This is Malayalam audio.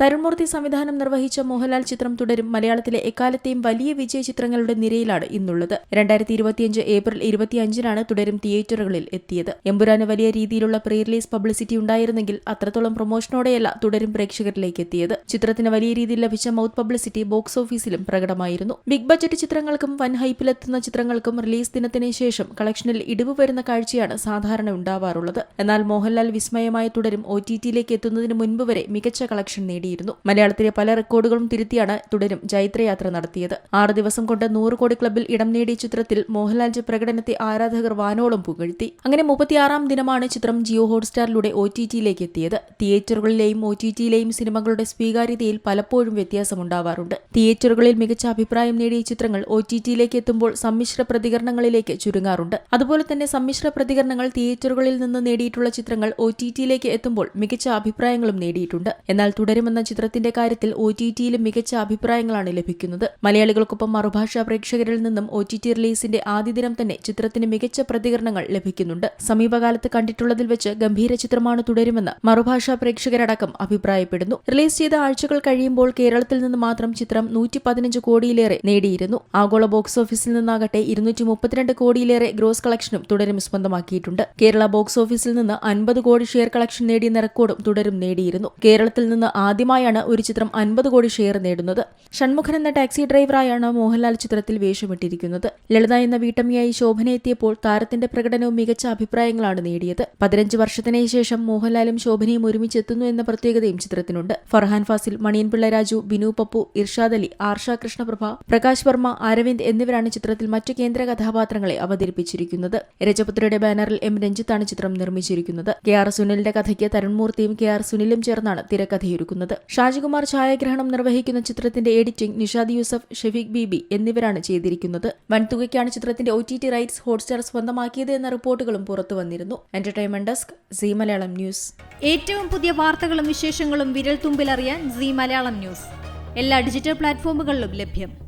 തരുൺമൂർത്തി സംവിധാനം നിർവഹിച്ച മോഹൻലാൽ ചിത്രം തുടരും. മലയാളത്തിലെ എക്കാലത്തെയും വലിയ വിജയ ചിത്രങ്ങളുടെ നിരയിലാണ് ഇന്നുള്ളത്. രണ്ടായിരത്തി ഇരുപത്തിയഞ്ച് ഏപ്രിൽ ഇരുപത്തിയഞ്ചിനാണ് തുടരും തിയേറ്ററുകളിൽ എത്തിയത്. എമ്പുരാന് വലിയ രീതിയിലുള്ള പ്രീ റിലീസ് പബ്ലിസിറ്റി ഉണ്ടായിരുന്നെങ്കിൽ അത്രത്തോളം പ്രൊമോഷനോടെയല്ല തുടരും പ്രേക്ഷകരിലേക്ക് എത്തിയത്. ചിത്രത്തിന് വലിയ രീതിയിൽ ലഭിച്ച മൗത്ത് പബ്ലിസിറ്റി ബോക്സ് ഓഫീസിലും പ്രകടമായിരുന്നു. ബിഗ് ബജറ്റ് ചിത്രങ്ങൾക്കും വൻ ഹൈപ്പിലെത്തുന്ന ചിത്രങ്ങൾക്കും റിലീസ് ദിനത്തിന് ശേഷം കളക്ഷനിൽ ഇടിവ് വരുന്ന കാഴ്ചയാണ് സാധാരണ ഉണ്ടാവാറുള്ളത്. എന്നാൽ മോഹൻലാൽ വിസ്മയമായി തുടരും ഒ ടി ടിയിലേക്ക് എത്തുന്നതിന് മുൻപ് വരെ മികച്ച കളക്ഷൻ നേടിയിരുന്നു. മലയാളത്തിലെ പല റെക്കോർഡുകളും തിരുത്തിയാണ് തുടരും ജൈത്രയാത്ര നടത്തിയത്. ആറ് ദിവസം കൊണ്ട് നൂറ് കോടി ക്ലബിൽ ഇടം നേടിയ ചിത്രത്തിൽ മോഹൻലാലിന്റെ പ്രകടനത്തെ ആരാധകർ വാനോളം പുകഴ്ത്തി. അങ്ങനെ മുപ്പത്തിയാറാം ദിനമാണ് ചിത്രം ജിയോ ഹോട്ട്സ്റ്റാറിലൂടെ ഒ ടി ടിയിലേക്ക് എത്തിയത്. തിയേറ്ററുകളിലെയും ഒ ടി ടിയിലെയും സിനിമകളുടെ സ്വീകാര്യതയിൽ പലപ്പോഴും വ്യത്യാസമുണ്ടാവാറുണ്ട്. തിയേറ്ററുകളിൽ മികച്ച അഭിപ്രായം നേടിയ ചിത്രങ്ങൾ ഒ ടി ടിയിലേക്ക് എത്തുമ്പോൾ സമ്മിശ്ര പ്രതികരണങ്ങളിലേക്ക് ചുരുങ്ങാറുണ്ട്. അതുപോലെ തന്നെ സമ്മിശ്ര പ്രതികരണങ്ങൾ തിയേറ്ററുകളിൽ നിന്ന് നേടിയിട്ടുള്ള ചിത്രങ്ങൾ ഒ ടി ടിയിലേക്ക് എത്തുമ്പോൾ മികച്ച അഭിപ്രായങ്ങളും നേടിയിട്ടുണ്ട്. എന്നാൽ തുടരുമെന്ന ചിത്രത്തിന്റെ കാര്യത്തിൽ ഒ ടി ടിയിലും മികച്ച അഭിപ്രായങ്ങളാണ് ലഭിക്കുന്നത്. മലയാളികൾക്കൊപ്പം മറുഭാഷാ പ്രേക്ഷകരിൽ നിന്നും ഒ ടി ടി റിലീസിന്റെ ആദ്യ ദിനം തന്നെ ചിത്രത്തിന് മികച്ച പ്രതികരണങ്ങൾ ലഭിക്കുന്നുണ്ട്. സമീപകാലത്ത് കണ്ടിട്ടുള്ളതിൽ വെച്ച് ഗംഭീര ചിത്രമാണ് തുടരുമെന്ന് മറുഭാഷാ പ്രേക്ഷകരടക്കം അഭിപ്രായപ്പെടുന്നു. റിലീസ് ചെയ്ത ആഴ്ചകൾ കഴിയുമ്പോൾ കേരളത്തിൽ നിന്ന് മാത്രം ചിത്രം നൂറ്റി പതിനഞ്ച് കോടിയിലേറെ നേടിയിരുന്നു. ആഗോള ബോക്സ് ഓഫീസിൽ നിന്നാകട്ടെ ഇരുന്നൂറ്റി മുപ്പത്തിരണ്ട് കോടിയിലേറെ ഗ്രോസ് കളക്ഷനും തുടരും സ്വന്തമാക്കിയിട്ടുണ്ട്. കേരള ബോക്സ് ഓഫീസിൽ നിന്ന് അൻപത് കോടി ഷെയർ കളക്ഷൻ നേടിയെന്ന റെക്കോർഡും തുടരും നേടിയിരുന്നു. കേരളത്തിൽ നിന്ന് ആദ്യമായാണ് ഒരു ചിത്രം അൻപത് കോടി ഷെയർ നേടുന്നത്. ഷൺമുഖൻ എന്ന ടാക്സി ഡ്രൈവറായാണ് മോഹൻലാൽ ചിത്രത്തിൽ വേഷമിട്ടിരിക്കുന്നത്. ലളിത എന്ന വീട്ടമ്മയായി ശോഭന എത്തിയപ്പോൾ താരത്തിന്റെ പ്രകടനവും മികച്ച അഭിപ്രായങ്ങളാണ് നേടിയത്. പതിനഞ്ച് വർഷത്തിന് ശേഷം മോഹൻലാലും ശോഭനയും ഒരുമിച്ചെത്തുന്നു എന്ന പ്രത്യേകതയും ചിത്രത്തിനുണ്ട്. ഫർഹാൻ ഫാസിൽ മണിയൻപിള്ള രാജു ബിനു പപ്പു ഇർഷാദ് അലി ആർഷ കൃഷ്ണപ്രഭ പ്രകാശ് വർമ്മ അരവിന്ദ് എന്നിവരാണ് ചിത്രത്തിൽ മറ്റു കേന്ദ്ര കഥാപാത്രങ്ങളെ അവതരിപ്പിച്ചിരിക്കുന്നത്. രജപുത്രയുടെ ബാനറിൽ എം. രഞ്ജിത്താണ് ചിത്രം നിർമ്മിച്ചിരിക്കുന്നത്. കെ ആർ സുനിലിന്റെ കഥയ്ക്ക് തരുൺമൂർത്തിയും കെ ആർ സുനിലും ചേർന്നാണ് തിരക്കഥയൊരുക്കുന്നത്. ഷാജികുമാർ ഛായാഗ്രഹണം നിർവഹിക്കുന്ന ചിത്രത്തിന്റെ എഡിറ്റിംഗ് നിഷാദ് യൂസഫ് ഷെഫീഖ് ബീബി എന്നിവരാണ് ചെയ്തിരിക്കുന്നത്. വൻതുകയ്ക്കാണ് ചിത്രത്തിന്റെ O T T rights Hotstar സ്വന്തമാക്കിയത് എന്ന റിപ്പോർട്ടുകളും പുറത്തു വന്നിരുന്നു. Entertainment desk Zee Malayalam news. ഏറ്റവും പുതിയ വാർത്തകളും വിശേഷങ്ങളും വിരൽ തുമ്പിലറിയാൻ സി മലയാളം ന്യൂസ്. എല്ലാ ഡിജിറ്റൽ പ്ലാറ്റ്ഫോമുകളിലും ലഭ്യം.